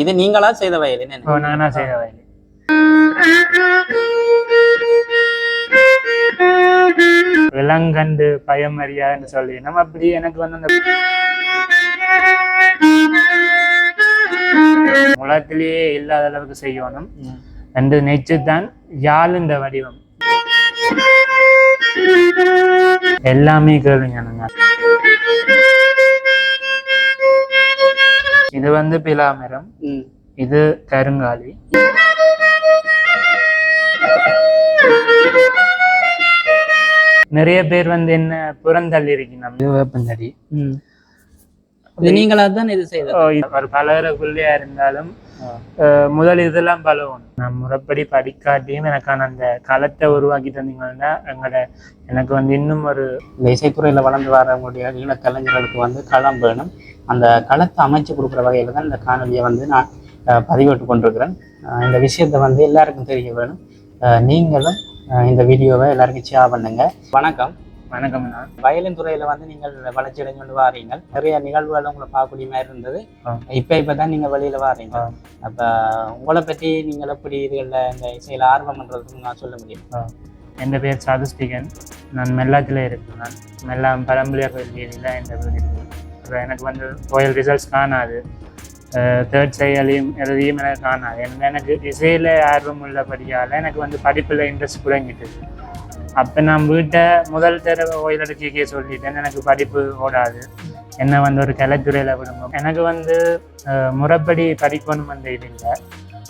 இது நீங்களா செய்த வயலின் இப்போ நானா செய்த வயலின் விலங்கண்டு பயமறியான்னு சொல்லி நம்ம அப்படி எனக்கு வந்து அந்த உலகத்திலேயே இல்லாத அளவுக்கு செய்யணும். ரெண்டு நெச்சு யாழ் யாழுன்ற வடிவம். எல்லாமே கேளுங்க இது வந்து பிலாமரம். இது கருங்காலி. நிறைய பேர் வந்து என்ன புறந்தள்ளி இருக்கணும் வேப்பந்தடி. நீங்களா தான் இது செய்த ஓ, இது ஒரு பலகரக்குள்ளேயா இருந்தாலும் முதல் இதெல்லாம் பழகணும் நான் முறைப்படி படிக்காட்டியும் எனக்கான அந்த களத்தை உருவாக்கி தந்தீங்கன்னா எங்களோட எனக்கு வந்து இன்னும் ஒரு இந்த இசைத்துறையில் வளர்ந்து வரவங்களுடைய ஈழ கலைஞர்களுக்கு வந்து களம் வேணும். அந்த களத்தை அமைச்சு கொடுக்குற வகையில் தான் இந்த காணொலியை வந்து நான் பதிவிட்டு கொண்டிருக்கிறேன். இந்த விஷயத்தை வந்து எல்லாருக்கும் தெரிய வேணும். நீங்களும் இந்த வீடியோவை எல்லாருக்கும் ஷேர் பண்ணுங்க. வணக்கம். வணக்கம்ண்ணா. வயலின் துறையில வந்து நீங்கள் வளர்ச்சி அடைஞ்சு கொண்டு வாரீங்க நிறைய நிகழ்வுகள் உங்களை பார்க்கக்கூடிய மாதிரி இருந்தது. இப்ப இப்பதான் நீங்க வெளியில வாரீங்க. அப்ப உங்களை பற்றி நீங்கள் எப்படி இதுகளில் இந்த இசையில ஆர்வம்ன்றதுக்கு நான் சொல்ல முடியும். என் பேர் சாதுஸ்டிகன் நான் மெல்லாத்தில் இருக்கேன். நான் மெல்லாம் பழம்புலியார் வீதியில் என் வீடு இருக்குது. எனக்கு வந்து கோயில் ரிசல்ட்ஸ் காணாது. தேர்ட் செயலையும் எதையும் எனக்கு காணாது. எனக்கு இசையில் ஆர்வம் உள்ளபடியால் எனக்கு வந்து படிப்பில் இன்ட்ரெஸ்ட் குறைஞ்சிட்டு. அப்போ நான் வீட்டை முதல் தடவை கோயில் சொல்லிட்டேன். எனக்கு படிப்பு ஓடாது. என்ன வந்து ஒரு கலைத்துறையில் விடணும் எனக்கு வந்து முறைப்படி படிக்கணும் அந்த இது இல்லை.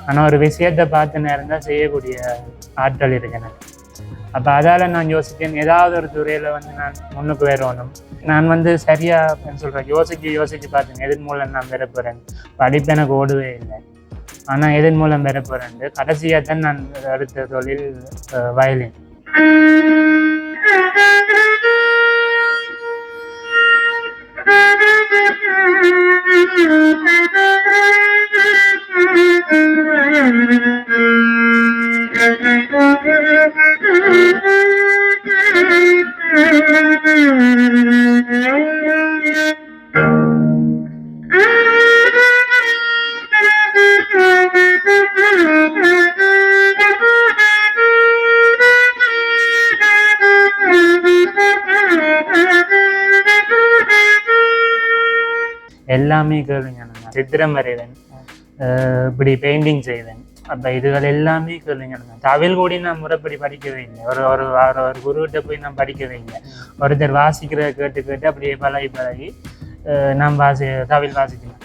ஆனால் ஒரு விஷயத்தை பார்த்து நேரம் தான் செய்யக்கூடிய ஆற்றல் இருக்கு எனக்கு. அப்போ அதால் நான் யோசித்தேன் ஏதாவது ஒரு துறையில் வந்து நான் முன்னுக்கு வரணும். நான் வந்து சரியாக என்ன சொல்கிறேன் யோசிச்சு யோசிச்சு பார்த்தேன் எதன் மூலம் நான் பெற போகிறேன் படிப்பு எனக்கு ஓடவே இல்லை. ஆனால் எதன் மூலம் பெற போகிறேன் கடைசியாக தான் நான் அடுத்த தொழில் வயலின் வயலின் எல்லாமே கேளுங்க நான் சித்திரம் வரைவேன். அஹ் இப்படி பெயிண்டிங் செய்வேன். அப்போ இதுகள் எல்லாமே கேளுங்க நான் தவில் கூடி நான் முறைப்படி படிக்கவே இல்லை. ஒரு ஒரு ஒரு- ஒரு குருகிட்ட போய் நான் படிக்கவே இல்லை. ஒருத்தர் வாசிக்கிறத கேட்டு கேட்டு அப்படியே பழகி பழகி நான் வாசி தவில் வாசிக்கிறேன்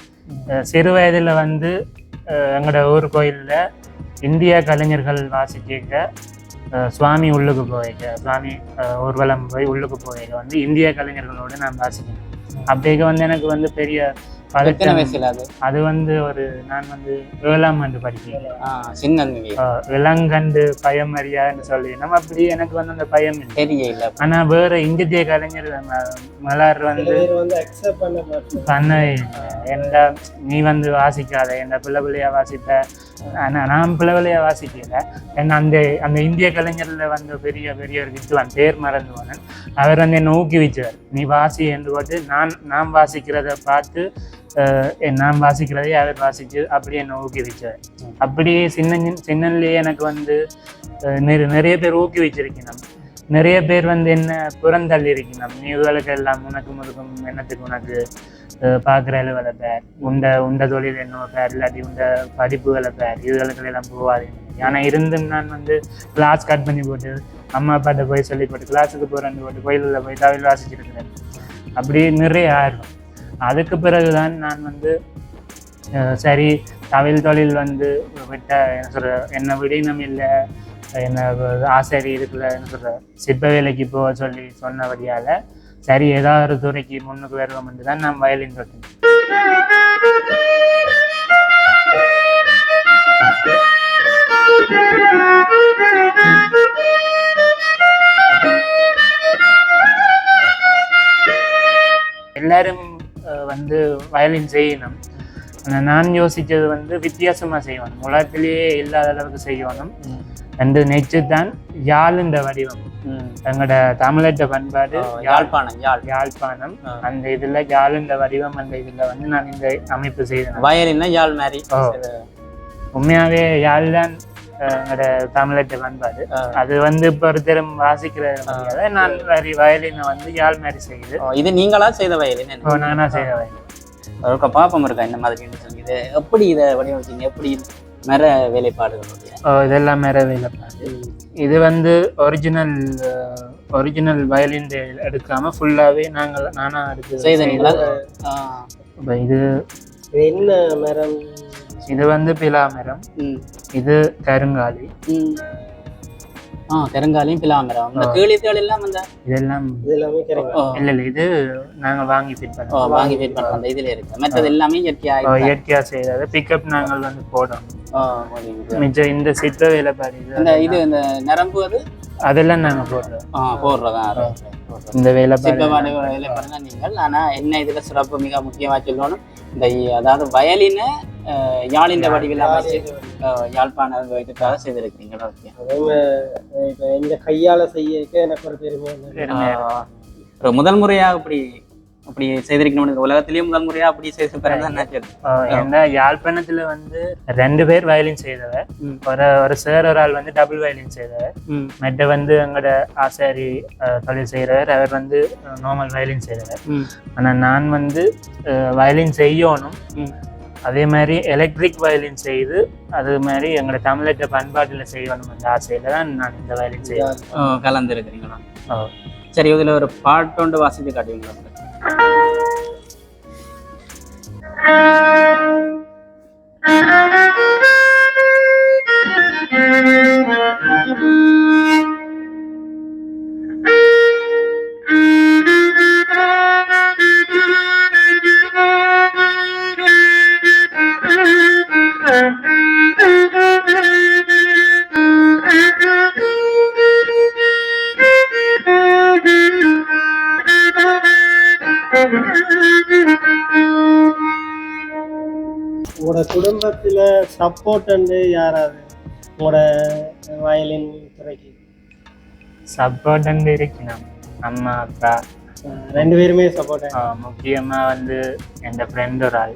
அஹ் சிறு வயதில் வந்து எங்களோட ஊர் கோயிலில் இந்திய கலைஞர்கள் வாசிக்க சுவாமி உள்ளுக்கு போய்க்க சுவாமி ஊர்வலம் போய் உள்ளுக்கு போய்க்க வந்து இந்திய கலைஞர்களோடு நான் வாசிக்கிறேன் அப்படியே வந்து எனக்கு வந்து பெரிய வயசுல அது? வந்து ஒரு நான் வந்து ஏழாம் ஆண்டு படிக்கிறேன். ஆ, சின்ன தம்பி. அஹ் விலங்கண்டு பயம் அறியான்னு சொல்லி. நம்ம அப்படி எனக்கு வந்து அந்த பயம் இல்லை. தெரிய இல்ல. ஆனா வேற இந்திய கலைஞர் மலர் வந்து இல்லை எந்த நீ வந்து வாசிக்காத எந்த பிள்ளை பிள்ளையா வாசிப்ப நான் பிள்ளையா வாசிக்கல. என்ன அந்த அந்த இந்திய கலைஞர்ல வந்து பெரிய பெரிய ஒரு வித்துவான் பேர் மறந்துவானன் அவர் வந்து என்னை ஊக்குவிச்சார் நீ வாசி என்று போட்டு நான் நான் வாசிக்கிறத பார்த்து நான் வாசிக்கிறதை அவர் வாசிச்சு அப்படியே என்னை ஊக்குவிச்சார் அப்படியே சின்ன சின்னன்லேயே எனக்கு வந்து நிறைய பேர் ஊக்குவிச்சிருக்கணும். நிறைய பேர் வந்து என்ன புறந்தள்ளி இருக்கணும் நீ இவளுக்கு எல்லாம் உனக்கு முதுக்கும் என்னத்துக்கு உனக்கு பார்க்குற அளவில் பேர் உண்ட உண்ட தொழில் என்ன பேர் இல்லாட்டி உண்ட படிப்புகளை பேர் இதுகளுக்கு எல்லாம் போகாதீங்க. ஆனால் இருந்தும் நான் வந்து கிளாஸ் கட் பண்ணி போட்டு அம்மா அப்பாட்ட போய் சொல்லி போட்டு கிளாஸுக்கு போகிறேன் போட்டு கோயிலில் போய் தவில் வாசிச்சிருக்கிறேன். அப்படி நிறைய ஆர்வம் அதுக்கு பிறகுதான் நான் வந்து சரி தவில் தொழில் வந்து விட்ட என்ன சொல்கிற என்ன விடீனம் இல்லை என்ன ஆசாரி என்ன சொல்கிற சிற்ப வேலைக்கு போக சொல்லி சொன்னபடியால் சரி ஏதாவது ஒரு துறைக்கு முன்னுக்கு வருவோம் என்று தான் நான் வயலின் தொட்டேன் எல்லாரும் வந்து வயலின் செய்யணும். நான் யோசித்தது வந்து வித்தியாசமாக செய்யணும். உலகத்திலேயே இல்லாத அளவுக்கு செய்யணும். ரெண்டு நெச்சு தான் யாழுன்ற வடிவம். ம். எங்களோட தமிழற்ற பண்பாடு யாழ்ப்பாணம் யாழ். யாழ்ப்பாணம். அந்த இதுல யாழுன்ற வடிவம் அந்த இதுல வந்து நான் இந்த அமைப்பு செய்தேன். வயலின்னா யாழ் மாதிரி. உண்மையாவே யாழ் தான் எங்களோட தமிழற்ற பண்பாடு. அது வந்து இப்போ ஒருத்தரும் வாசிக்கிற நான் வயலினை வந்து யாழ் மாதிரி செய்து. ஓ, இது நீங்களா செய்த வயலின் நானா செய்த வயலின் ஒருக்க பாப்பம் இருக்கா இந்த மாதிரி சொல்லி இது எப்படி இதை வடிவமைச்சீங்க? எப்படி மர வேலைப்பாடுகளுடைய இதெல்லாம் மேற வேலைப்பாடு. இது வந்து ஒரிஜினல் ஒரிஜினல் வயலின் எடுக்காம ஃபுல்லாவே நாங்கள் நானா எடுத்து இது இது என்ன மரம்? இது வந்து பிலா மரம். இது கருங்காலி. ஆ கருங்காலியும் பிலாமரம் இந்த ஆ. கீழித்தேள் எல்லாம் அந்த இதெல்லாம் இது எல்லாமே கிடைக்கும் ஓ, இல்ல இல்ல இது நாங்க வாங்கி ஃபிட் ஓ, பண்ணோம் வாங்கி வெயிட் பண்ணுற அந்த இதுல இருக்கு. மற்றது எல்லாமே இயற்கையாக ஓ, இயற்கையா செய்யறது. பிக்கப் நாங்கள் வந்து முடியுது. மிச்சம் இந்த சித்த வேலைப்பாடு இது இந்த இது இந்த நரம்பு அது? அதெல்லாம் நாங்க போடுறோம். ஆ, போடுறதா. இந்த வேலைப்பாடு சிற்பவாடு வேலை பாருங்க. நீங்கள். ஆனா என்ன இதுல சிறப்பு மிக முக்கியமா சொல்லணும்? இந்த அதாவது வயலின யாழின் வடிவில் அமைச்சு யாழ்ப்பாண அதே மாதிரி இப்போ எங்க கையால செய்ய எனக்கு ஒரு பெருமை. முதல் முறையா அப்படி அப்படி செய்திருக்கணும். உலகத்திலேயே முதல் முறையா அப்படி செய்த என்ன யாழ்ப்பாணத்துல வந்து ரெண்டு பேர் வயலின் செய்தவர். ஒரு ஒரு சார் ஒரு ஆள் வந்து டபுள் வயலின் செய்தவர். மெட்ட வந்து எங்களோட ஆசாரி தொழில் செய்கிறவர் அவர் வந்து நார்மல் வயலின் செய்தவர். ஆனா நான் வந்து வயலின் செய்யணும். அதே மாதிரி எலக்ட்ரிக் வயலின் செய்து அது மாதிரி எங்களோட தமிழற்ற பண்பாட்டில் செய்யணும் அந்த ஆசையில தான் நான் இந்த வயலின் செய்வேன் கலந்துருக்கிறீங்களா. சரி இதுல ஒரு பாட்டொண்டு வாசித்து காட்டுவீங்களா? உங்களோட குடும்பத்துல சப்போர்ட் வந்து யாராவது? உங்களோட வயலின் துறைக்கு. சப்போர்ட் இருக்கணும் அம்மா அப்பா. ரெண்டு பேருமே சப்போர்ட் ஆஹ் முக்கியமா வந்து என் ஃப்ரெண்ட் ஒரு ஆள்.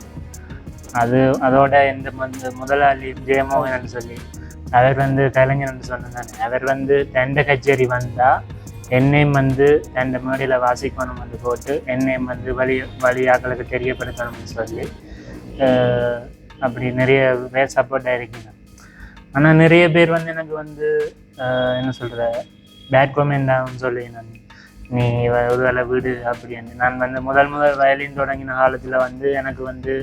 அது அதோட இந்த வந்து முதலாளி ஜெயமோகன் சொல்லி அவர் வந்து கலைஞர்னு சொன்னாங்க அவர் வந்து தண்ட கச்சேரி வந்தா என்னையும் வந்து தண்ட மேடையில் வாசிக்கணும் வந்து போட்டு என்னையும் வந்து வழி வழியாக்களுக்கு தெரியப்படுத்தணும்னு சொல்லி அப்படி நிறைய பேர் சப்போர்ட் ஆகிருக்கீங்க ஆனால் நிறைய பேர் வந்து எனக்கு வந்து ஆஹ் என்ன சொல்கிற பேட் கமெண்டாகவும் சொல்லி நான் நீ ஒரு வேலை வீடு அப்படின்னு. நான் வந்து முதல் முதல் வயலின் தொடங்கின காலத்தில் வந்து எனக்கு வந்து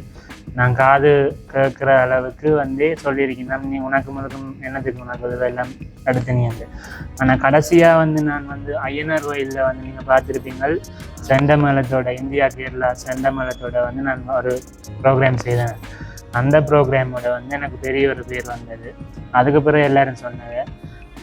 நான் காது கேட்குற அளவுக்கு வந்து சொல்லியிருக்கேன் நீ உனக்கு முதலும் என்னத்துக்கு உனக்கு இதெல்லாம் அடுத்து நீ வந்து. ஆனால் கடைசியாக வந்து நான் வந்து ஐயனார் கோயிலில் வந்து நீங்கள் பார்த்துருப்பீங்கள். செண்டமேளத்தோட இந்தியா கேரளா செண்டமேளத்தோட வந்து நான் ஒரு ப்ரோக்ராம் செய்தேன். அந்த ப்ரோக்ராமோட வந்து எனக்கு பெரிய ஒரு பேர் வந்தது. அதுக்கு பிறகு எல்லாரும் சொன்னாங்க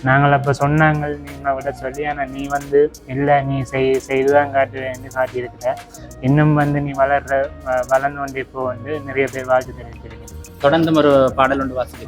நாங்கள் அப்போ சொன்னாங்க நீங்கள் விட சொல்லி ஆனால் நீ வந்து இல்லை நீ செய் செய்துதான் காட்டுவேன்னு காட்டியிருக்கிற. இன்னும் வந்து நீ வளர்ற வ- வளர்ந்து கொண்டே இப்போ வந்து நிறைய பேர் வாழ்த்து தெரிவிச்சிருக்கேன் தொடர்ந்து ஒரு பாடல் ஒன்று வாசித்து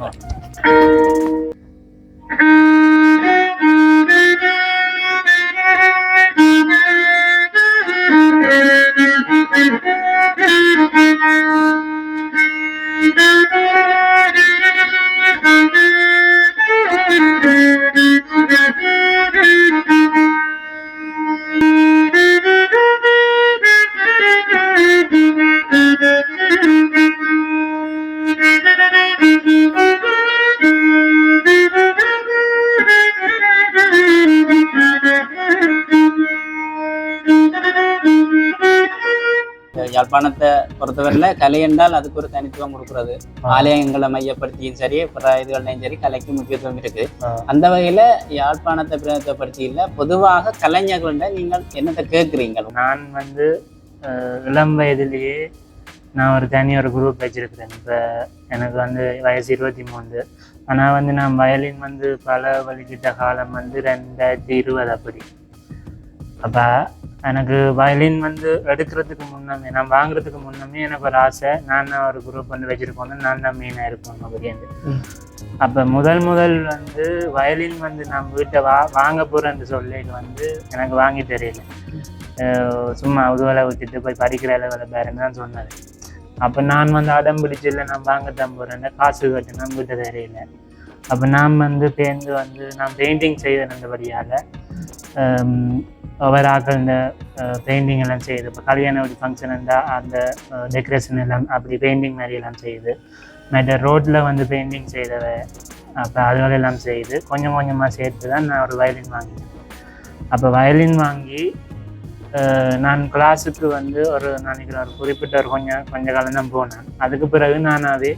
பொறுத்தவரையில கலை என்றால் அதுக்கு ஒரு தனித்துவம் கொடுக்கிறது. ஆலயங்களை மையப்படுத்தியும் சரி பிற இதுகள்லையும் சரி கலைக்கு முக்கியத்துவம் இருக்கு. அந்த வகையில யாழ்ப்பாணத்தை பிரதிநிதித்துவப்படுத்தியில் பொதுவாக கலைஞர்கள்ட்ட நீங்கள் என்னத்தை கேட்குறீங்க நான் வந்து இளம் வயதிலேயே நான் ஒரு தனி ஒரு குரூப் வச்சிருக்கிறேன். இப்போ எனக்கு வந்து வயசு இருபத்தி மூணு ஆனால் வந்து நான் வயலின் வந்து பல வலிக்கிட்ட காலம் வந்து ரெண்டாயிரத்தி இருபது அப்படி. அப்போ எனக்கு வயலின் வந்து எடுக்கிறதுக்கு முன்னமே நான் வாங்குறதுக்கு முன்னமே எனக்கு ஒரு ஆசை. நான் தான் ஒரு குரூப் வந்து வச்சுருக்கோம் நான் தான் மெயினாக இருப்பேன் அப்படின்னு ம். அப்போ முதல் முதல் வந்து வயலின் வந்து நான் வீட்டை வா வாங்க போகிறேன்னு சொல்லிட்டு வந்து எனக்கு வாங்கி தெரியல. சும்மா உதுவலை விட்டுட்டு போய் படிக்கிற அளவில் பேருன்னு தான் சொன்னார். அப்போ நான் வந்து அடம் பிடிச்சு இல்லை நான் வாங்கத்தான் போகிறேன் காசு கட்டு நான் வீட்டை தெரியல அப்போ நான் வந்து பேருந்து வந்து நான் பெயிண்டிங் செய்தபடியால் ஒவ்வொரு ஆக்கள் இந்த பெயிண்டிங் எல்லாம் செய்யுது. இப்போ கல்யாண வீடு ஃபங்க்ஷன் இருந்தால் அந்த டெக்கரேஷன் எல்லாம் அப்படி பெயிண்டிங் மாதிரி எல்லாம் செய்யுது. மற்ற ரோட்டில் வந்து பெயிண்டிங் செய்தவ அப்போ அதுகளெல்லாம் செய்து கொஞ்சம் கொஞ்சமாக சேர்த்து தான் நான் ஒரு வயலின் வாங்கினேன். அப்போ வயலின் வாங்கி நான் கிளாஸுக்கு வந்து ஒரு நினைக்கிறேன் ஒரு குறிப்பிட்ட ஒரு கொஞ்சம் கொஞ்ச காலம் தான் போனேன். அதுக்கு பிறகு நான் அது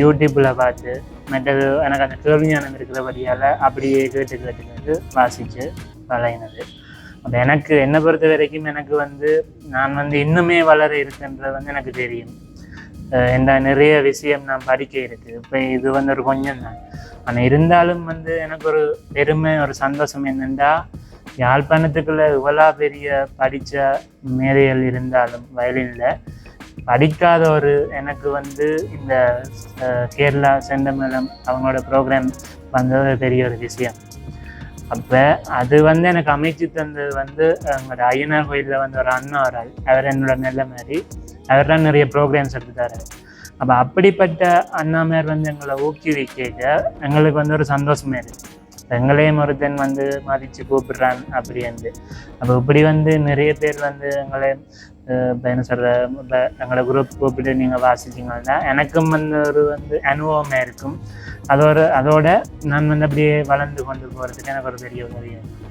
யூடியூப்பில் பார்த்து மற்றது எனக்கு அந்த கேள்வி ஞானம் இருக்கிறபடியால் அப்படியே கேட்டு கேட்டு கேட்டு வாசித்து பழகினது. அப்போ எனக்கு என்னை பொறுத்த வரைக்கும் எனக்கு வந்து நான் வந்து இன்னுமே வளர இருக்குன்றது வந்து எனக்கு தெரியும். அஹ் நிறைய விஷயம் நான் படிக்க இருக்கு. இப்போ இது வந்து ஒரு கொஞ்சம் தான். ஆனால் இருந்தாலும் வந்து எனக்கு ஒரு பெருமை ஒரு சந்தோஷம் என்னென்னா யாழ்ப்பாணத்துக்குள்ள இவ்வளோ பெரிய படித்த மேதைகள் இருந்தாலும் வயலினில் படிக்காத ஒரு எனக்கு வந்து இந்த கேரளா செந்தமேளம் அவங்களோட ப்ரோக்ராம் வந்தது பெரிய ஒரு விஷயம். அப்போ அது வந்து எனக்கு அமைச்சு தந்தது வந்து எங்களோட ஐயனார் கோயிலில் வந்து ஒரு அண்ணா வராது அவர் என்னோட நல்ல மாதிரி. அவர் தான் நிறைய ப்ரோக்ராம்ஸ் எடுத்து அப்போ அப்படிப்பட்ட அண்ணாமார் வந்து எங்களை ஊக்குவிக்க எங்களுக்கு வந்து ஒரு சந்தோஷமே இருக்கு. எங்களையும் ஒருத்தன் வந்து மதித்து கூப்பிடுறான் அப்படி வந்து அப்போ இப்படி வந்து நிறைய பேர் வந்து எங்களை இப்ப என்ன சொல்கிற இப்போ எங்களோட குரூப் கூப்பிட்டு நீங்கள் வாசிச்சிங்கன்னா எனக்கும் வந்து ஒரு வந்து அனுபவமாக இருக்கும். அதோட அதோட நான் வந்து அப்படியே வளர்ந்து கொண்டு போகிறதுக்கு எனக்கு ஒரு பெரிய உதவி இருக்கும்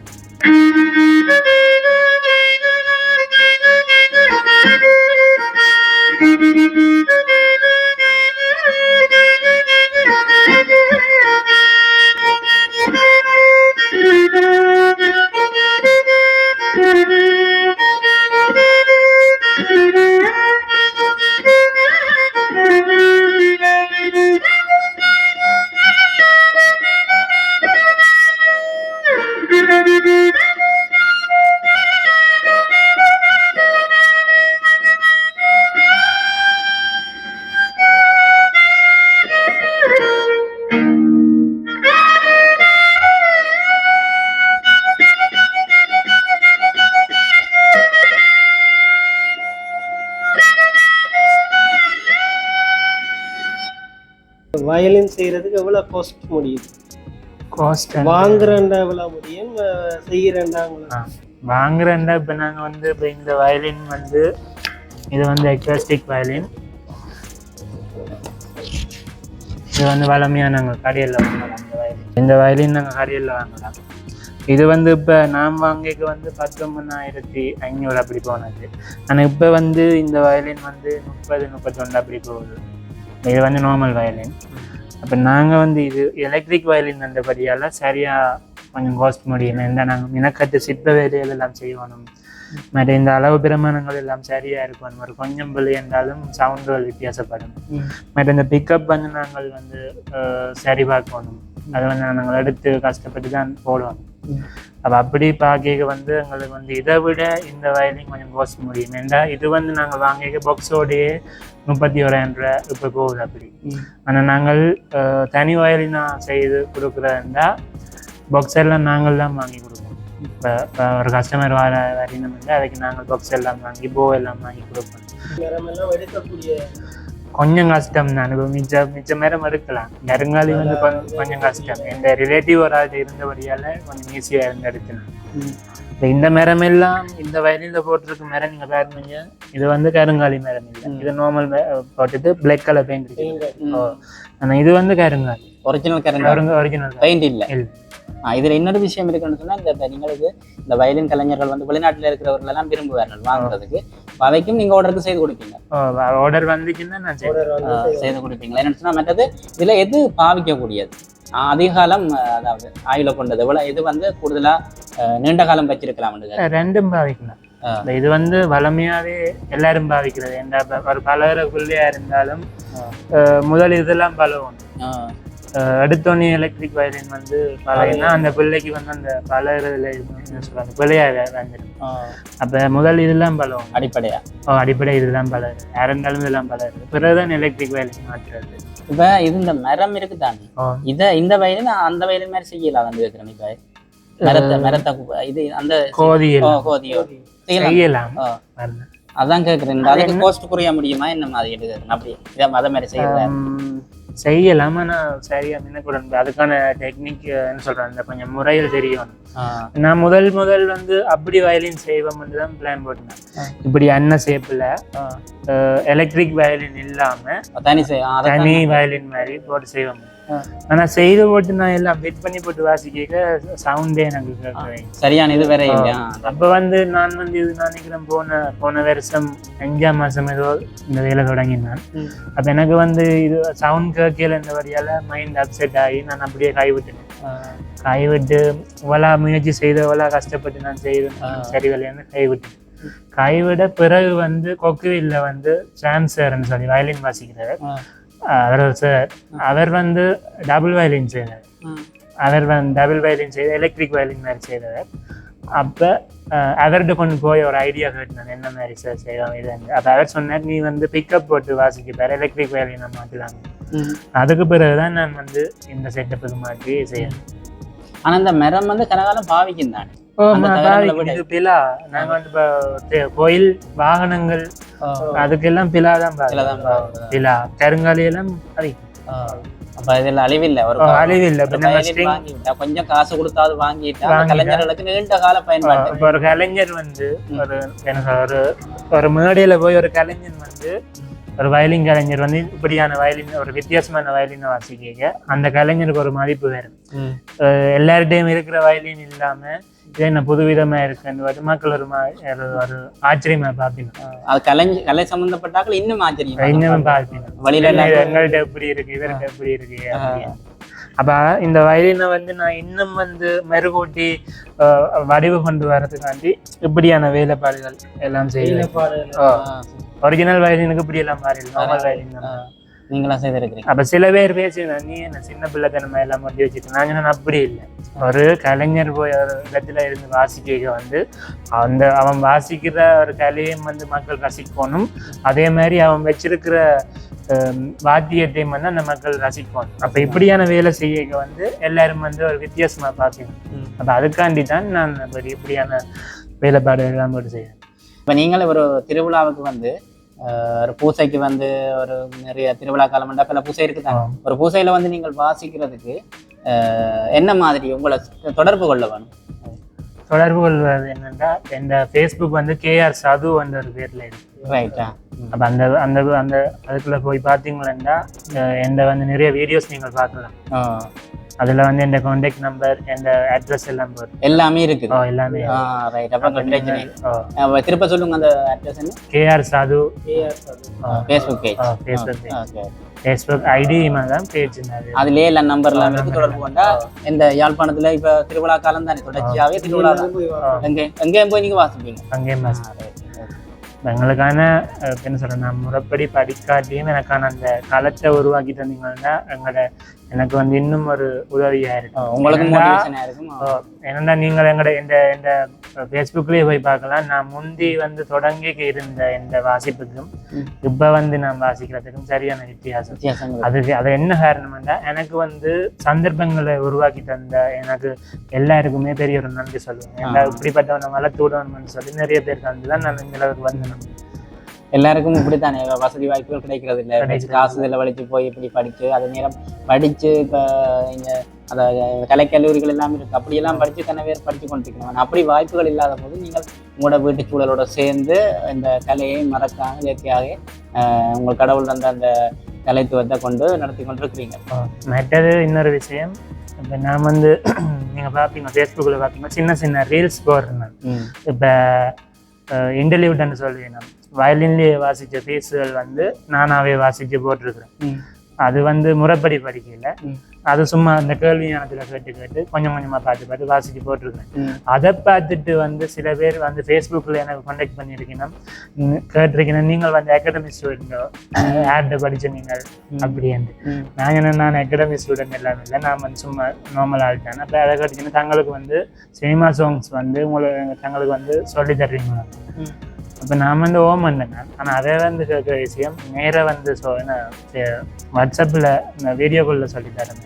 வயலின் செய்யறதுக்கு எவ்வளவு காஸ்ட் முடியுது? காஸ்ட் வாங்குறேன்டா எவ்வளவு முடியும்? எவ்வளவு? வாங்குறேன்டா இப்போ நாங்கள் வந்து இப்போ இந்த வயலின் வந்து இது வந்து எக்வாஸ்டிக் வயலின். இது வந்து வளமையாக நாங்கள் கடையில் வாங்கலாம் இந்த வயலின். இந்த வயலின் நாங்கள் கடையில் வாங்கலாம். இது வந்து இப்போ நான் வாங்கிக்க வந்து பத்தொம்பதாயிரத்தி ஐநூறு அப்படி போனது. ஆனால் இப்போ வந்து இந்த வயலின் வந்து முப்பது முப்பத்தொன்று அப்படி போகுது. இது வந்து நார்மல் வயலின் அப்போ நாங்கள் வந்து இது எலக்ட்ரிக் வயலின் வந்தபடியால் சரியாக கொஞ்சம் காஸ்ட் முடியும் எந்த நாங்கள் மினக்கட்டு சிற்ப வேலைகள் எல்லாம் செய்யணும். மற்ற இந்த அளவு பிரமாணங்கள் எல்லாம் சரியாக இருக்கணும். ஒரு கொஞ்சம் பிள்ளை என்றாலும் சவுண்டுகள் வித்தியாசப்படும். மற்ற இந்த பிக்கப் வந்து நாங்கள் வந்து சரி பார்க்கணும். அதை வந்து நாங்கள் எடுத்து கஷ்டப்பட்டு தான் போடுவோம். அப்போ அப்படி பார்க்க வந்து எங்களுக்கு வந்து இதை விட இந்த வயலின் கொஞ்சம் கோஸ்ட் முடியும். ஏன்டா இது வந்து நாங்கள் வாங்கிக்க பாக்ஸோடையே முப்பத்தி ஓராயிரம் ரூபா இப்போ போகுது அப்படி. ஆனால் நாங்கள் அஹ், தனி வயலினா செய்து கொடுக்குறதா பாக்ஸ் எல்லாம் நாங்கள் தான் வாங்கி கொடுப்போம். இப்போ ஒரு கஸ்டமர் வர வரையினம் வந்து அதுக்கு நாங்கள் பாக்ஸ் எல்லாம் வாங்கி போ எல்லாம் வாங்கி கொடுப்போம். கொஞ்சம் கஷ்டம் அனுபவம். மிச்ச மிச்ச நேரம் இருக்கலாம் நெருங்காலி வந்து கொஞ்சம் கஷ்டம். எந்த ரிலேட்டிவ் ஒரு ஆள் இருந்தபடியால் கொஞ்சம் ஈஸியாக இருந்து இந்த மரம் எல்லாம் இந்த வயலில் போட்டிருக்க மரம் நீங்கள் பாருங்க இது வந்து கருங்காலி மரம் இல்லை. இது நார்மல் போட்டுட்டு பிளாக் கலர் பெயிண்ட் ஓ. இது வந்து கருங்காலி. ஒரிஜினல் கருங்காலி. ஒரிஜினல் பெயிண்ட் இல்லை. இல்லை. இதில் இன்னொரு விஷயம் இருக்குன்னு சொன்னால் இந்த நீங்கள் இந்த வயலின் கலைஞர்கள் வந்து வெளிநாட்டில் இருக்கிறவர்களெல்லாம் விரும்புவார்கள் வாங்குறதுக்கு. அவைக்கும் நீங்க ஆர்டருக்கு செய்து கொடுப்பீங்க. ஆர்டர் வந்துச்சுன்னா நான் செய்து கொடுப்பீங்களா? என்னன்னு சொன்னா மற்றது இதுல எது பாவிக்கக்கூடியது? ஆ, அதிக காலம் அதாவது ஆயுள கொண்டது இவ்வளவு இது வந்து கூடுதலா நீண்ட காலம் வச்சிருக்கலாம் ரெண்டும் பாவிக்கலாம். இது வந்து வளமையாவே எல்லாரும் பாவிக்கிறது. எந்த ஒரு பிள்ளையா இருந்தாலும் முதல் இதெல்லாம் பழகும் அஹ், எடுத்தோடனே எலக்ட்ரிக் வயலின் வந்து பழையனா அந்த பிள்ளைக்கு வந்து அந்த பழகிறதுல என்ன சொல்றாங்க பிள்ளையா வந்துடும் அப்போ முதல் இதெல்லாம் பழம் அடிப்படையா? ஓ அடிப்படை இதெல்லாம் பழகுது யார் இருந்தாலும் இதெல்லாம் பழகுது பிறகுதான் எலக்ட்ரிக் வயலின் மாற்றுறது. இப்ப இது இந்த மரம் இருக்கு தானே இத இந்த வயலின் அந்த வயலின் மாதிரி செய்யலாம் வந்து கேட்கிறேன் இப்ப மரத்தை மரத்தை இது அந்த கோதியில். ஓ, கோதியோ செய்யலாம். செய்யலாம். அதான். கேக்குறேன். அதுக்கு கோஸ்ட் குறைய முடியுமா? என்ன மாதிரி எடுக்கிறேன் அப்படி இதை மத மாதிரி செய்யறதா? செய்யலாம்? ஆனா சரியா நினைக்கூட அதுக்கான டெக்னிக் என்ன சொல்றேன் அந்த கொஞ்சம் முறையில் தெரியும் நான் முதல் முதல் வந்து அப்படி வயலின் செய்வோம்னு தான் பிளான் போட்டேன் இப்படி அண்ணன் ஷேப்பில் எலக்ட்ரிக் வயலின் இல்லாம தனி தனி வயலின் மாதிரி போட்டு செய்வோம். ஆனா செய்து போட்டு நான் எல்லாம் ஃபிட் பண்ணி போட்டு வாசிக்க சவுண்டே எனக்கு கேட்குறேன் சரியான இது வேற இல்லையா? அப்ப வந்து நான் வந்து இது நான் நினைக்கிறேன் போன போன வருஷம் அஞ்சாம் மாசம் ஏதோ இந்த வேலை தொடங்கினேன். அப்ப எனக்கு வந்து இது சவுண்ட் கேட்கல இந்த வழியால மைண்ட் அப்செட் ஆகி நான் அப்படியே கைவிட்டேன் கைவிட்டு இவ்வளோ முயற்சி செய்த இவ்வளோ கஷ்டப்பட்டு நான் செய்தேன் சரி வழியான்னு கைவிட்டேன் கைவிட பிறகு வந்து கொக்குவில்ல வந்து சான்சர்னு சொல்லி வயலின் வாசிக்கிறார் அவர் சார் அவர் வந்து டபுள் வயலின் செய்தார் அவர் வந்து டபுள் வயலின் செய்த எலக்ட்ரிக் வயலின் மாதிரி செய்தவர். அப்போ அவர்கிட்ட கொண்டு போய் ஒரு ஐடியா கேட்டேன் என்ன மாதிரி சார் செய்வோம் இது அப்போ அவர் சொன்னார் நீ வந்து பிக்கப் போட்டு வாசிக்க எலக்ட்ரிக் வயலினை மாற்றலாம் அதுக்கு பிறகுதான் நான் வந்து இந்த செட்டப்புக்கு மாற்றி செய்யணும் ஆனா இந்த மரம் வந்து கனகாலம் பாவிக்கும் தானே பிலா நாங்க வந்து இப்போ கோயில் வாகனங்கள் அதுக்கெல்லாம் பிலா தான். பிலா கருங்காலி எல்லாம் அப்ப இதுல அழிவில்லை ஒரு அழிவில்லை. கொஞ்சம் காசு கொடுத்தாவது வாங்கிட்டா. கலைஞர்களுக்கு நீண்ட கால பயன்பாடு இப்போ ஒரு கலைஞர் வந்து ஒரு ஒரு மேடையில போய் ஒரு கலைஞர் வந்து ஒரு வயலின் கலைஞர் வந்து இப்படியான வயலின் ஒரு வித்தியாசமான வயலினை வாசிக்க. அந்த கலைஞருக்கு ஒரு மதிப்பு வேறு. அஹ் எல்லார்கிட்டயும் இருக்கிற வயலின் இல்லாம இது என்ன புதுவிதமா இருக்குன்னு மக்கள் ஒரு ஒரு- ஆச்சரியமா பார்ப்பீங்க அது கலை சம்பந்தப்பட்டாக்கள் இன்னும் ஆச்சரியம் இன்னும் பார்ப்பீங்க வழியில எங்கள்கிட்ட எப்படி இருக்கு இவர்கிட்ட எப்படி இருக்கு அப்படின்னு. அப்ப இந்த வயலினை வந்து நான் இன்னும் வந்து மெருகூட்டி வடிவு கொண்டு வரதுக்காண்டி இப்படியான வேலைப்பாடுகள் எல்லாம் செய்யலாம் ஒரிஜினல் வயலினுக்கு இப்படி எல்லாம் மாறி நார்மல் வயலின். நீங்களா செய்திருக்கிறீங்க. அப்ப சில பேர் பேசி நீ என்ன சின்ன பிள்ளைத்தனமா எல்லாம் மட்டும் வச்சுட்டு நான் சொன்னேன் அப்படி இல்லை. ஒரு கலைஞர் போய் ஒரு இடத்துல இருந்து வாசிக்க வந்து அந்த அவன் வாசிக்கிற ஒரு கலையும் வந்து மக்கள் ரசிக்கணும். அதே மாதிரி அவன் வச்சிருக்கிற வாத்தியத்தையும் வந்து அந்த மக்கள் ரசிக்கணும். அப்ப இப்படியான வேலை செய்ய வந்து எல்லாரும் வந்து ஒரு வித்தியாசமா பார்க்கணும். அப்ப அதுக்காண்டி தான் நான் இப்படி இப்படியான வேலைப்பாடு எல்லாம் போட்டு செய்யறேன் இப்ப நீங்களும் ஒரு திருவிழாவுக்கு வந்து ஒரு பூசைக்கு வந்து ஒரு நிறைய திருவிழா காலம் பல பூசை இருக்குதாங்க. ஒரு பூசையில வந்து நீங்கள் வாசிக்கிறதுக்கு என்ன மாதிரி உங்களை தொடர்பு கொள்ள வேணும்? தொடர்பு கொள்வது என்னன்னா இந்த ஃபேஸ்புக் வந்து கேஆர் சது என்ற ஒரு பேர்ல இருக்கு. ரைட்டா அப்ப அந்த அந்த அந்த அதுக்குள்ள போய் பார்த்தீங்கன்னா எந்த வந்து நிறைய வீடியோஸ் நீங்கள் பார்க்கலாம். அதுல வந்து எந்த கான்டாக்ட் நம்பர் எந்த அட்ரஸ் எல்லாம் எல்லாமே இருக்குது. ஓ எல்லாமே ரைட் அப்ப அஹ், திருப்ப சொல்லுங்க அந்த அட்ரஸ் என்ன? KR Sadhu Facebook page Facebook okay Facebook ID தான் பேஜ் அதுலயே எல்லாம் நம்பர் எல்லாம் இருக்கு தொடர்பு கொண்டா இந்த யாழ்ப்பாணத்துல இப்ப திருவிழா காலம் தானே தொடர்ச்சியாவே திருவிழா எங்க எங்கேயும் போய் நீங்க வாசிப்பீங்க? அங்கே மாஸ் எங்களுக்கான என்ன சொல்றேன் நான் முறைப்படி படிக்காட்டியும் எனக்கான அந்த களத்தை உருவாக்கி தந்தீங்கன்னா எங்களோட எனக்கு வந்து இன்னும் ஒரு உதவியா இருக்கும். உங்களுக்கு என்னன்னா நீங்கள் எங்கட இந்த இந்த ஃபேஸ்புக்லேயே போய் பார்க்கலாம். நான் முந்தி வந்து தொடங்கி இருந்த இந்த வாசிப்புக்கும் இப்போ வந்து நான் வாசிக்கிறதுக்கும் சரியான வித்தியாசம். அதுக்கு அது என்ன காரணம்னா எனக்கு வந்து சந்தர்ப்பங்களை உருவாக்கி தந்த எனக்கு எல்லாருக்குமே பெரிய ஒரு நன்றி சொல்லுவேன் இப்படிப்பட்டவனை வளர்த்து விடணும்னு சொல்லி நிறைய பேர் தந்து தான் நான் இந்த அளவுக்கு வந்தேன். எல்லாருக்கும் இப்படித்தானே? வசதி வாய்ப்புகள் கிடைக்கிறது இல்ல காசு செலவழிச்சு போய் இப்படி படிச்சு அதே நேரம் படிச்சு இப்ப இங்க அந்த கலைக்கல்லூரிகள் எல்லாம் இருக்கு. அப்படியெல்லாம் படிச்சு தன்னை பேர் படிச்சு கொண்டிருக்கணும் அப்படி வாய்ப்புகள் இல்லாத போது நீங்கள் உங்களோட வீட்டு சூழலோட சேர்ந்து இந்த கலையை மறக்காம இயற்கையாக உங்கள் கடவுள் தந்த அந்த கலைத்துவத்தை கொண்டு நடத்தி கொண்டிருக்கிறீங்க. மற்றது இன்னொரு விஷயம். இப்போ நான் வந்து நீங்கள் பார்ப்பீங்க ஃபேஸ்புக்கில் பார்ப்பீங்க. சின்ன சின்ன ரீல்ஸ் போடுறேன். இப்போ இன்டர்லியூட்னு சொல்லுவேன் நான் வயலின்லேயே வாசித்த பீஸுகள் வந்து நானாவே வாசித்து போட்டிருக்கிறேன். அது வந்து முறைப்படி படிக்கல. அது சும்மா அந்த கேள்வி ஞானத்தில் கேட்டு கேட்டு கொஞ்சம் கொஞ்சமாக பார்த்து பார்த்து வாசிச்சு போட்டிருக்கேன். அதை பார்த்துட்டு வந்து சில பேர் வந்து ஃபேஸ்புக்கில் எனக்கு கான்டாக்ட் பண்ணியிருக்கீங்கன்னா ம், கேட்டிருக்கீங்கன்னா நீங்கள் வந்து அகாடமி ஸ்டூடெண்டோ ஆர்ட்டை படிச்ச நீங்கள்? அப்படின்ட்டு. நான் என்ன நான் அகாடமி ஸ்டூடெண்ட் எல்லாம் இல்லை. நான் வந்து சும்மா நார்மல் ஆகிட்டேன் அப்போ அதை கேட்டிங்கன்னா தங்களுக்கு வந்து சினிமா சாங்ஸ் வந்து உங்களுக்கு தங்களுக்கு வந்து சொல்லி தர்றீங்களா ம். அப்போ நான் வந்து ஓம் பண்ணேன் ஆனால் அதே வந்து கேட்குற விஷயம் நேராக வந்து சொ என்ன வாட்ஸ்அப்பில் இந்த வீடியோ காலில் சொல்லி தரேன்.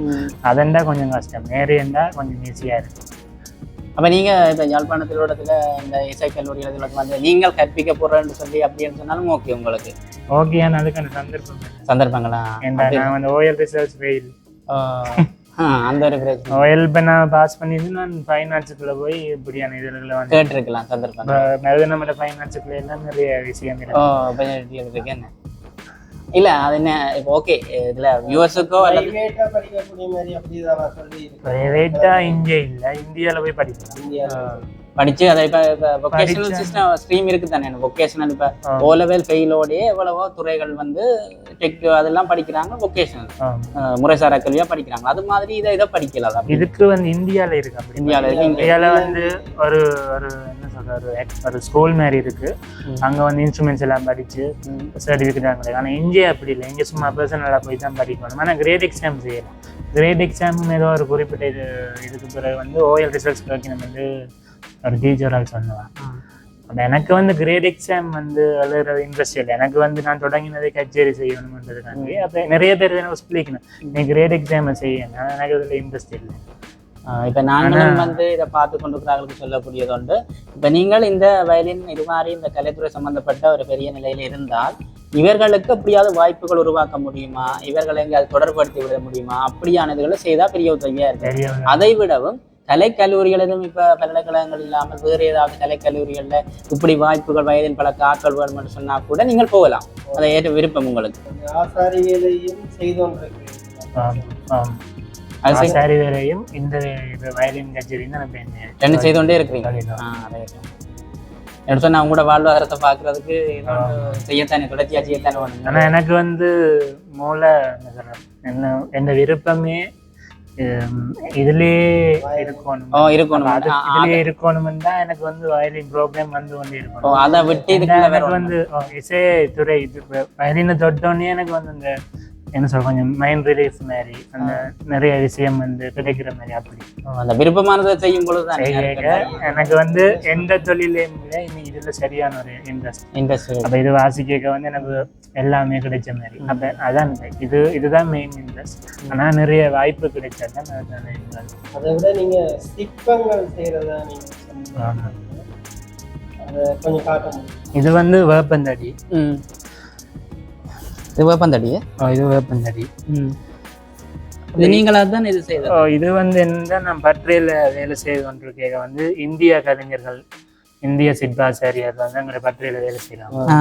ம். அதண்டா கொஞ்சம் கஷ்டம். நேரேண்டா கொஞ்சம் ஈஸியாக இருக்கு. அப்ப நீங்க இப்ப யாழ்ப்பாணத்திலோடத்துல இந்த இசை கல்லூரிகளுக்கு வந்து நீங்கள் கற்பிக்க போறேன்னு சொல்லி அப்படின்னு சொன்னாலும் ஓகே உங்களுக்கு. ஓகே அதுக்கான. சந்தர்ப்பங்களா? ஏன்டா நான் வந்து ஓஎல் ரிசர்ச் ஃபெயில் அந்த ஒரு பிரச்சனை ஓஎல் இப்போ நான் பாஸ் பண்ணிட்டு நான் ஃபைன் ஆர்ட்ஸுக்குள்ளே போய் இப்படியான இதில் வந்து கேட்டிருக்கலாம் சந்தர்ப்பம் நம்ம ஃபைன் ஆர்ட்ஸுக்குள்ள எல்லாம் நிறைய விஷயம் இருக்கு. என்ன இல்ல அது என்ன இப்போ ஓகே இதுல வியூவர்ஸுக்கோ அல்லது பிரைவேட்டா இங்கே இல்லை இந்தியாவில் போய் படிக்கலாம். படிச்சு அதை இப்ப படிச்சா- சிஸ்டம் ஸ்ட்ரீம் இருக்கு தானே வொகேஷனல் இப்ப. ஓ லெவல் ஃபெயிலோடயே எவ்வளவோ துறைகள் வந்து டெக் அதெல்லாம் படிக்கிறாங்க வொகேஷனல் ஆ. முறைசாரா கல்வியா படிக்கிறாங்க. அது மாதிரி இதை இதை படிக்கலாம் அப்படி. இதுக்கு வந்து இந்தியாவில் இருக்கு அப்படி. இந்தியால இருக்கு. இங்க இந்தியாவில் வந்து ஒரு ஒரு என்ன சொல்ற ஒரு ஸ்கூல் மாதிரி இருக்கு. அங்க வந்து இன்ஸ்ட்ருமெண்ட்ஸ் எல்லாம் படிச்சு. சர்டிஃபிகேட் வாங்க ஆனா இங்கே அப்படி இல்லை. இங்கே சும்மா பர்சனலாக போய் தான் படிக்கணும். ஆனால் கிரேட் எக்ஸாம் செய்யலாம். கிரேட் எக்ஸாம் ஏதோ ஒரு குறிப்பிட்ட இது இதுக்கு பிறகு வந்து ஓஎல் ரிசல்ட்ஸ் நம்ம வந்து ஒரு டீச்சரால் சொன்னேன். அப்ப எனக்கு வந்து கிரேட் எக்ஸாம் வந்து எழுதுறது இன்ட்ரெஸ்ட் இல்லை. எனக்கு வந்து நான் தொடங்கினதே கச்சேரி செய்யணும்ன்றதுக்காண்டி அப்போ நிறைய பேர் எனக்கு சொல்லிக்கணும் நீ கிரேட் எக்ஸாம் செய்யணும். எனக்கு இதில் இன்ட்ரெஸ்ட் இல்லை. இப்ப நாங்களும் வந்து இதை பார்த்து கொண்டிருக்கிறார்களுக்கு சொல்லக்கூடியது உண்டு. இப்ப நீங்கள் இந்த வயலின் இது மாதிரி இந்த கலைத்துறை சம்பந்தப்பட்ட ஒரு பெரிய நிலையில இருந்தால் இவர்களுக்கு எப்படியாவது வாய்ப்புகள் உருவாக்க முடியுமா? இவர்களை எங்கேயாவது தொடர்படுத்தி விட முடியுமா? அப்படியானதுகளை செய்தா பெரிய உதவியா இருக்கு அதை விடவும் கலைக்கல்லூரிகளிலும் இப்ப பல்கலைக்கழகங்கள் இல்லாமல் வேறு ஏதாவது கலைக்கல்லூரிகள்ல இப்படி வாய்ப்புகள் வயதின் பல ஆட்கள் வேணும்னு சொன்னா கூட நீங்கள் போகலாம். அதை ஏற்ற விருப்பம் உங்களுக்கு. ஆசாரி வேலையும் செய்து கொண்டிருக்கிறீங்க ஆம், ஆம். அது செய்- ஆசாரி வேலையும் இந்த இது வயலின் கச்சேரியும் தான் நான் என்ன ரெண்டு செய்து கொண்டே இருக்கிறீங்க. தொழில் தான். ஆ, right. எடுத்து சொன்னா அவங்க கூட வாழ்வாதாரத்தை ஒன்று செய்யத்தானே தொடர்ச்சியா செய்யத்தானே ஆனா வேணும் எனக்கு வந்து மூளை என்ன என்ன விருப்பமே இதுலயே இருக்கணும் ஓ இருக்கணும் அது இதுலயே இருக்கணும் தான் எனக்கு வந்து வயலின் ப்ரோக்ராம் வந்து வந்து ஓ, இருக்கணும் அதை விட்டு எனக்கு. வந்து இசை துறை இது வயலினை தொட்டோன்னே எனக்கு வந்து அந்த என்ன சொல்ற கொஞ்சம் மைண்ட் ரிலீஃப் மாதிரி அந்த நிறைய விஷயம் வந்து கிடைக்கிற மாதிரி அப்படி. அந்த விருப்பமானதை செய்யும் செய்ய எனக்கு வந்து எந்த தொழிலையும் விட இனி இதுல சரியான ஒரு இன்ட்ரெஸ்ட் இன்ட்ரெஸ்ட் அப்ப இது வாசிக்க வந்து எனக்கு எல்லாமே கிடைச்ச மாதிரி. அப்ப அதான் இது. இதுதான் மெயின் இன்ட்ரெஸ்ட் ஆனா நிறைய வாய்ப்பு கிடைச்சா தான் அதுதான். அதை விட நீங்க சிற்பங்கள் செய்யறதா நீங்க கொஞ்சம் காட்ட முடியும்? இது வந்து வேப்பந்தடி. இது வேப்பந்தடியே இது வேப்பந்தடி. ம். இது நீங்களா தான் இது செய்தது? ஓ, இது வந்து என்ன நான் பற்றையில் வேலை செய்து கொண்டிருக்க வந்து இந்திய கலைஞர்கள் இந்திய சிற்பாச்சாரியார் வந்து எங்களை பற்றையில் வேலை செய்கிறாங்க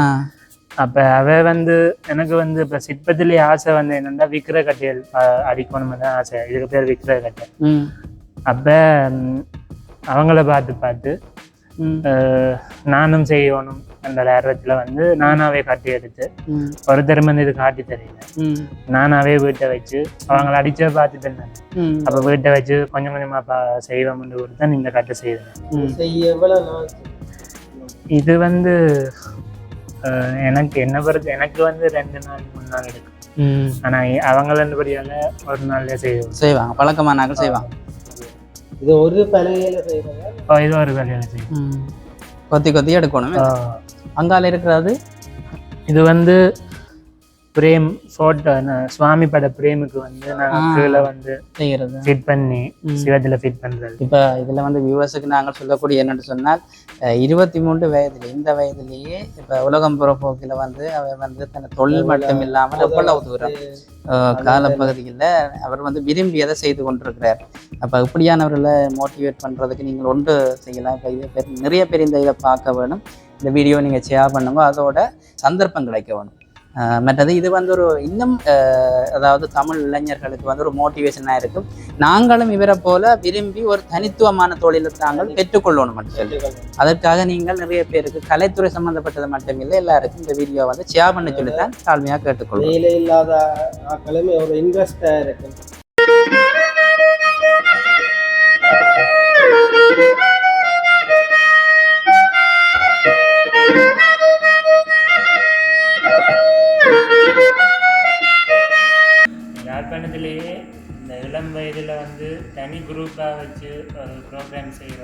அப்ப அவ வந்து எனக்கு வந்து இப்ப சிற்பத்திலேயே ஆசை வந்து என்னன்னா விக்கிர கட்டையல் அஹ், அடிக்கணும்னு தான் ஆசை. இதுக்கு பேர் விக்கிர கட்டை ம். அப்ப அவங்கள பார்த்து பார்த்து நானும் செய்யணும் அந்த ஆர்வத்துல வந்து நானாவே கட்டி எடுத்து ஒருத்தர் வந்து இது காட்டி தெரியல நானாவே வீட்டை வச்சு அவங்கள அடிச்ச பார்த்துட்டு இருந்தேன். அப்ப வீட்டை வச்சு கொஞ்சம் கொஞ்சமா பா செய்வோம்னு கொடுத்து இந்த கட்டை செய்வேன் இது வந்து எனக்கு என்ன பொறுத்து எனக்கு வந்து ரெண்டு நாள் மூணு நாள் எடுக்கும் ஆனா அவங்களபடியால ஒரு நாள்ல செய்வோம். செய்வாங்க. பழக்கமானாக்கள் செய்வாங்க. இது ஒரு பலகையில செய்யறதா? ஓ, இது ஒரு வேலையில செய்வோம் ம். கொத்தி கொத்தி எடுக்கணும். அங்கால இருக்கிறது? இது வந்து பிரேம் போட்டோ சுவாமி பட பிரேமுக்கு வந்து நாங்க ஆ. கீழே வந்து செய்கிறது ஃபிட் பண்ணி. சிவத்துல ஃபிட் பண்றது. இப்போ இதில் வந்து வியூவர்ஸுக்கு நாங்கள் சொல்லக்கூடிய என்னன்னு சொன்னால் இருபத்தி மூன்று வயதில் இந்த வயதிலேயே இப்போ உலகம் புறப்போக்கில் வந்து அவர் வந்து தன் தொழில் மட்டும் இல்லாமல் எவ்வளவு தூரம் காலப்பகுதியில் அவர் வந்து விரும்பியதை செய்து கொண்டிருக்கிறார். அப்போ இப்படியானவர்களை மோட்டிவேட் பண்ணுறதுக்கு நீங்கள் ஒன்று செய்யலாம். இப்போ இதை பேர் நிறைய பேர் இந்த இதை பார்க்க வேணும். இந்த வீடியோ நீங்கள் ஷேர் பண்ணுங்க. அதோட சந்தர்ப்பம் கிடைக்க வேணும். மற்றது இது வந்து ஒரு இன்னும் அதாவது தமிழ் இளைஞர்களுக்கு வந்து ஒரு மோட்டிவேஷனாக இருக்கும். நாங்களும் இவரை போல விரும்பி ஒரு தனித்துவமான தொழிலை தாங்கள் பெற்றுக்கொள்ளணும் மட்டும் சொல்லி. அதற்காக நீங்கள் நிறைய பேருக்கு கலைத்துறை சம்பந்தப்பட்டது மட்டுமில்லை எல்லாருக்கும் இந்த வீடியோ வந்து ஷேர் பண்ண சொல்லித்தான் தாழ்மையாக கேட்டுக்கொள்வோம் வேலை இல்லாத ஒரு இன்ட்ரெஸ்டாக இருக்கு வந்து தனி